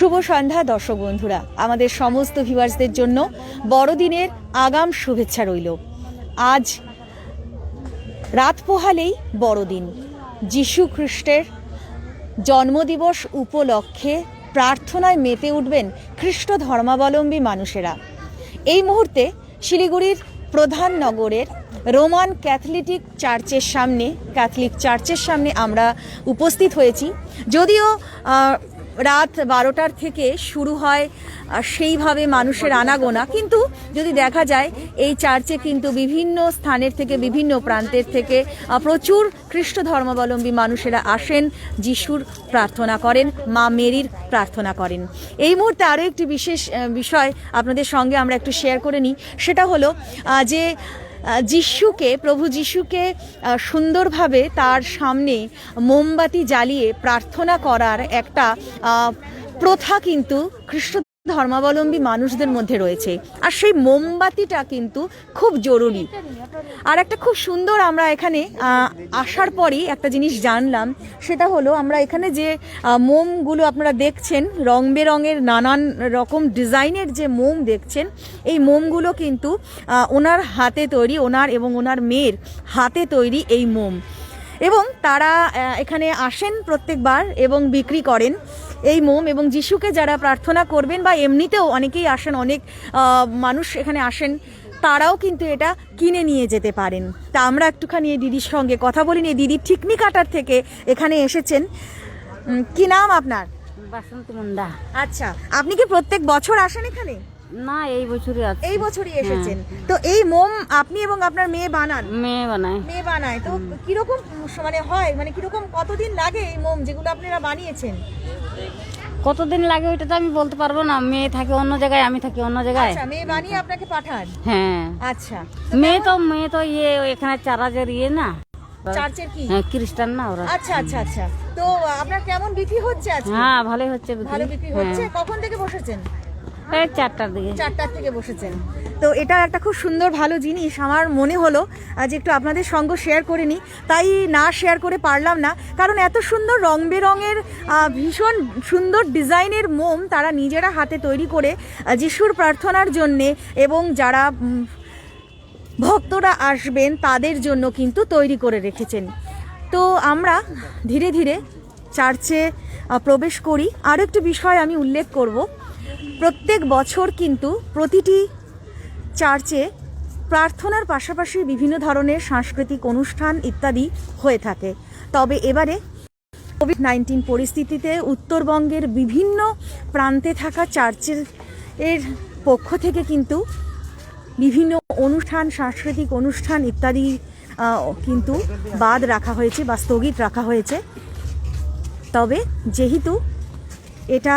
শুভ সন্ধ্যা, দর্শক বন্ধুরা। আমাদের সমস্ত ভিউয়ার্সদের জন্য বড়দিনের আগাম শুভেচ্ছা রইল। আজ রাত পোহালেই বড়দিন। যিশু খ্রিস্টের জন্মদিবস উপলক্ষে প্রার্থনায় মেতে উঠবেন খ্রিস্ট ধর্মাবলম্বী মানুষেরা। এই মুহূর্তে শিলিগুড়ির প্রধান নগরের রোমান ক্যাথলিটিক চার্চের সামনে, ক্যাথলিক চার্চের সামনে আমরা উপস্থিত হয়েছি। যদিও রাত বারোটার থেকে শুরু হয় সেইভাবে মানুষের আনাগোনা। কিন্তু যদি দেখা যায়, এই চার্চে কিন্তু বিভিন্ন স্থানের থেকে, বিভিন্ন প্রান্তের থেকে প্রচুর খ্রিস্ট ধর্মাবলম্বী মানুষেরা আসেন, যিশুর প্রার্থনা করেন, মা মেরির প্রার্থনা করেন। এই মুহূর্তে আরও একটি বিশেষ বিষয় আপনাদের সঙ্গে আমরা একটু শেয়ার করে নিই। সেটা হলো যে যিশুকে প্রভু যিশুকে সুন্দরভাবে তার সামনে মোমবাতি জ্বালিয়ে প্রার্থনা করার একটা প্রথা কিন্তু খ্রিস্ট ধর্মাবলম্বী মানুষদের মধ্যে রয়েছে। আর সেই মোমবাতিটা কিন্তু খুব জরুরি। আর একটা খুব সুন্দর আমরা এখানে আসার পরই একটা জিনিস জানলাম। সেটা হলো আমরা এখানে যে মোমগুলো আপনারা দেখছেন, রং বেরঙের নানান রকম ডিজাইনের যে মোম দেখছেন, এই মোমগুলো কিন্তু ওনার হাতে তৈরি, ওনার এবং ওনার মেয়ের হাতে তৈরি এই মোম। এবং তারা এখানে আসেন প্রত্যেকবার এবং বিক্রি করেন। এই মোম এবং যিশুকে যারা প্রার্থনা করবেন বা এমনিতেও অনেকেই আসেন অনেক মানুষ এখানে আসেন তারাও কিন্তু এটা কিনে নিয়ে যেতে পারেন। তা আমরা একটুখানি এই দিদির সঙ্গে কথা বলিনি এই দিদি ঠিকনি কাটার থেকে এখানে এসেছেন। কি নাম আপনার? বাসন্তী মুন্ডা। আচ্ছা আপনি কি প্রত্যেক বছর আসেন এখানে? না এই বছরই এই বছরই এসেছেন। তো এই মোম আপনি এবং আপনার মেয়ে বানান? মেয়ে বানায়। মেয়ে বানায়। তো কীরকম মানে হয় মানে কীরকম কতদিন লাগে এই মোম যেগুলো আপনারা বানিয়েছেন? কতদিন লাগে ওইটা তো আমি বলতে পারব না। মেয়ে থাকে অন্য জায়গায় আমি থাকি অন্য জায়গায়। আচ্ছা মেয়ে বানিয়ে আপনাকে পাঠান? হ্যাঁ। আচ্ছা। মেয়ে তো মেয়ে তো ইয়ে এখানে চারাজের ইয়ে না। চার্চের কি? হ্যাঁ খ্রিস্টান না ওরা। আচ্ছা আচ্ছা আচ্ছা। তো আপনার কেমন বিক্রি হচ্ছে আজকে? হ্যাঁ ভালোই হচ্ছে ভালো বিক্রি হ্যাঁ। হচ্ছে কখন থেকে বসেছেন? চারটার দিকে। চারটার থেকে বসেছেন। তো এটা একটা খুব সুন্দর, ভালো জিনিস। আমার মনে হলো যে একটু আপনাদের সঙ্গে শেয়ার করে নিই। তাই না শেয়ার করে পারলাম না। কারণ এত সুন্দর রং বেরঙের ভীষণ সুন্দর ডিজাইনের মোম তারা নিজেরা হাতে তৈরি করে যিশুর প্রার্থনার জন্যে এবং যারা ভক্তরা আসবেন তাদের জন্য কিন্তু তৈরি করে রেখেছেন। তো আমরা ধীরে ধীরে চার্চে প্রবেশ করি। আরও একটি বিষয় আমি উল্লেখ করব। প্রত্যেক বছর কিন্তু প্রতিটি চার্চে প্রার্থনার পাশাপাশি বিভিন্ন ধরনের সাংস্কৃতিক অনুষ্ঠান ইত্যাদি হয়ে থাকে। তবে এবারে কোভিড নাইন্টিন পরিস্থিতিতে উত্তরবঙ্গের বিভিন্ন প্রান্তে থাকা চার্চের এর পক্ষ থেকে কিন্তু বিভিন্ন অনুষ্ঠান, সাংস্কৃতিক অনুষ্ঠান ইত্যাদি কিন্তু বাদ রাখা হয়েছে বা স্থগিত রাখা হয়েছে। তবে যেহেতু এটা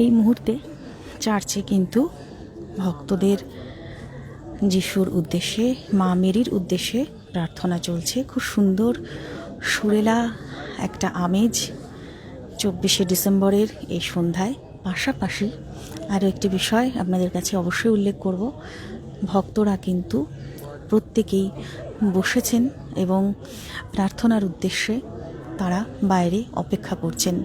এই মুহূর্তে চার্চে কিন্তু ভক্তদের যিশুর উদ্দেশ্যে, মা মেরির উদ্দেশ্যে প্রার্থনা চলছে। খুব সুন্দর সুরেলা একটা আমেজ চব্বিশে ডিসেম্বরের এই সন্ধ্যায়। পাশাপাশি আরও একটি বিষয় আপনাদের কাছে অবশ্যই উল্লেখ করব। ভক্তরা কিন্তু প্রত্যেকেই বসেছেন এবং প্রার্থনার উদ্দেশ্যে তারা বাইরে অপেক্ষা করছেন।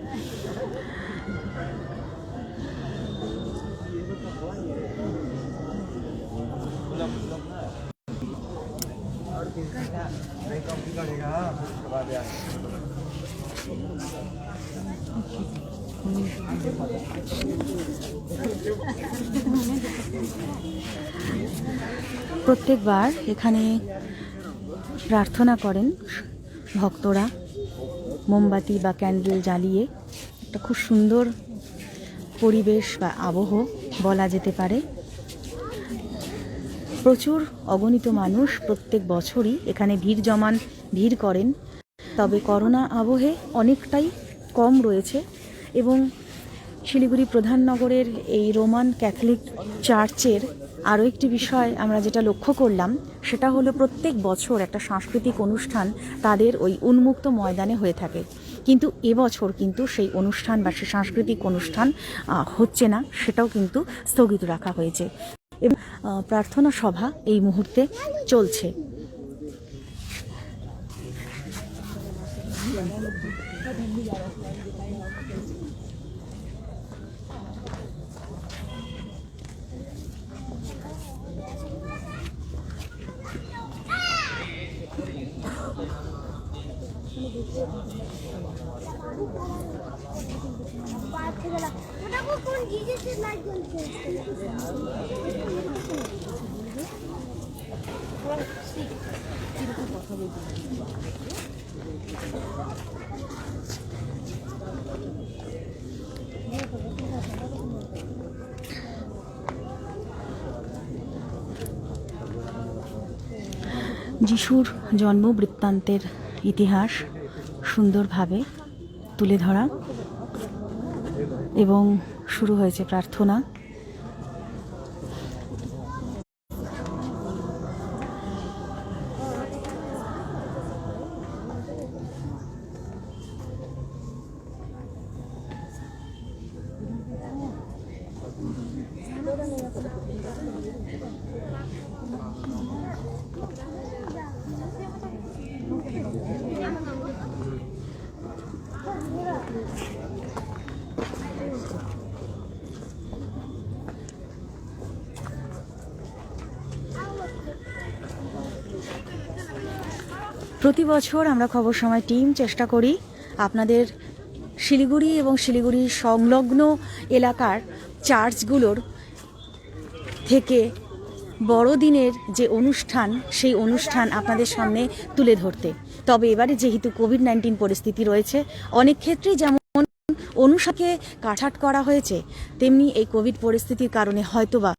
প্রত্যেকবার এখানে প্রার্থনা করেন ভক্তরা, মোমবাতি বা ক্যান্ডেল জ্বালিয়ে। একটা খুব সুন্দর পরিবেশ বা আবহ বলা যেতে পারে। প্রচুর অগণিত মানুষ প্রত্যেক বছরই এখানে ভিড় জমান, ভিড় করেন। তবে করোনা আবহে অনেকটাই কম রয়েছে এবং শিলিগুড়ি প্রধাননগরের এই রোমান ক্যাথলিক চার্চের আরও একটি বিষয় আমরা যেটা লক্ষ্য করলাম, সেটা হলো প্রত্যেক বছর একটা সাংস্কৃতিক অনুষ্ঠান তাদের ওই উন্মুক্ত ময়দানে হয়ে থাকে। কিন্তু এবছর কিন্তু সেই অনুষ্ঠান বা সেই সাংস্কৃতিক অনুষ্ঠান হচ্ছে না, সেটাও কিন্তু স্থগিত রাখা হয়েছে। এবং প্রার্থনা সভা এই মুহূর্তে চলছে। যিশুর জন্ম বৃত্তান্তের ইতিহাস। সুন্দরভাবে তুলে ধরা এবং শুরু হয়েছে প্রার্থনা। প্রতি বছর আমরা খবর সময় টিম চেষ্টা করি আপনাদের শিলিগুড়ি এবং শিলিগুড়ির সংলগ্ন এলাকার চার্চগুলোর থেকে বড়দিনের যে অনুষ্ঠান, সেই অনুষ্ঠান আপনাদের সামনে তুলে ধরতে। তবে এবারে যেহেতু কোভিড নাইন্টিন পরিস্থিতি রয়েছে, অনেক ক্ষেত্রেই যেমন অনুষাকে কাঠাট করা হয়েছে, তেমনি এই কোভিড পরিস্থিতির কারণে হয়তোবা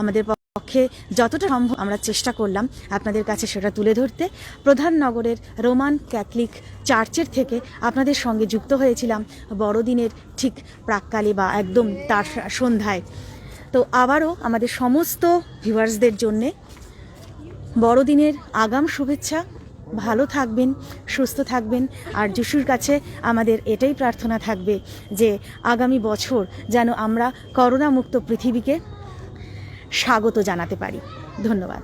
আমাদের পক্ষে যতটা সম্ভব আমরা চেষ্টা করলাম আপনাদের কাছে সেটা তুলে ধরতে। প্রধান নগরের রোমান ক্যাথলিক চার্চের থেকে আপনাদের সঙ্গে যুক্ত হয়েছিলাম বড়দিনের ঠিক প্রাককালে বা একদম তার সন্ধ্যায়। তো আবারও আমাদের সমস্ত ভিউয়ার্সদের জন্যে বড়দিনের আগাম শুভেচ্ছা। ভালো থাকবেন, সুস্থ থাকবেন। আর যিশুর কাছে আমাদের এটাই প্রার্থনা থাকবে যে আগামী বছর যেন আমরা করোনা মুক্ত পৃথিবীকে স্বাগত জানাতে পারি। ধন্যবাদ।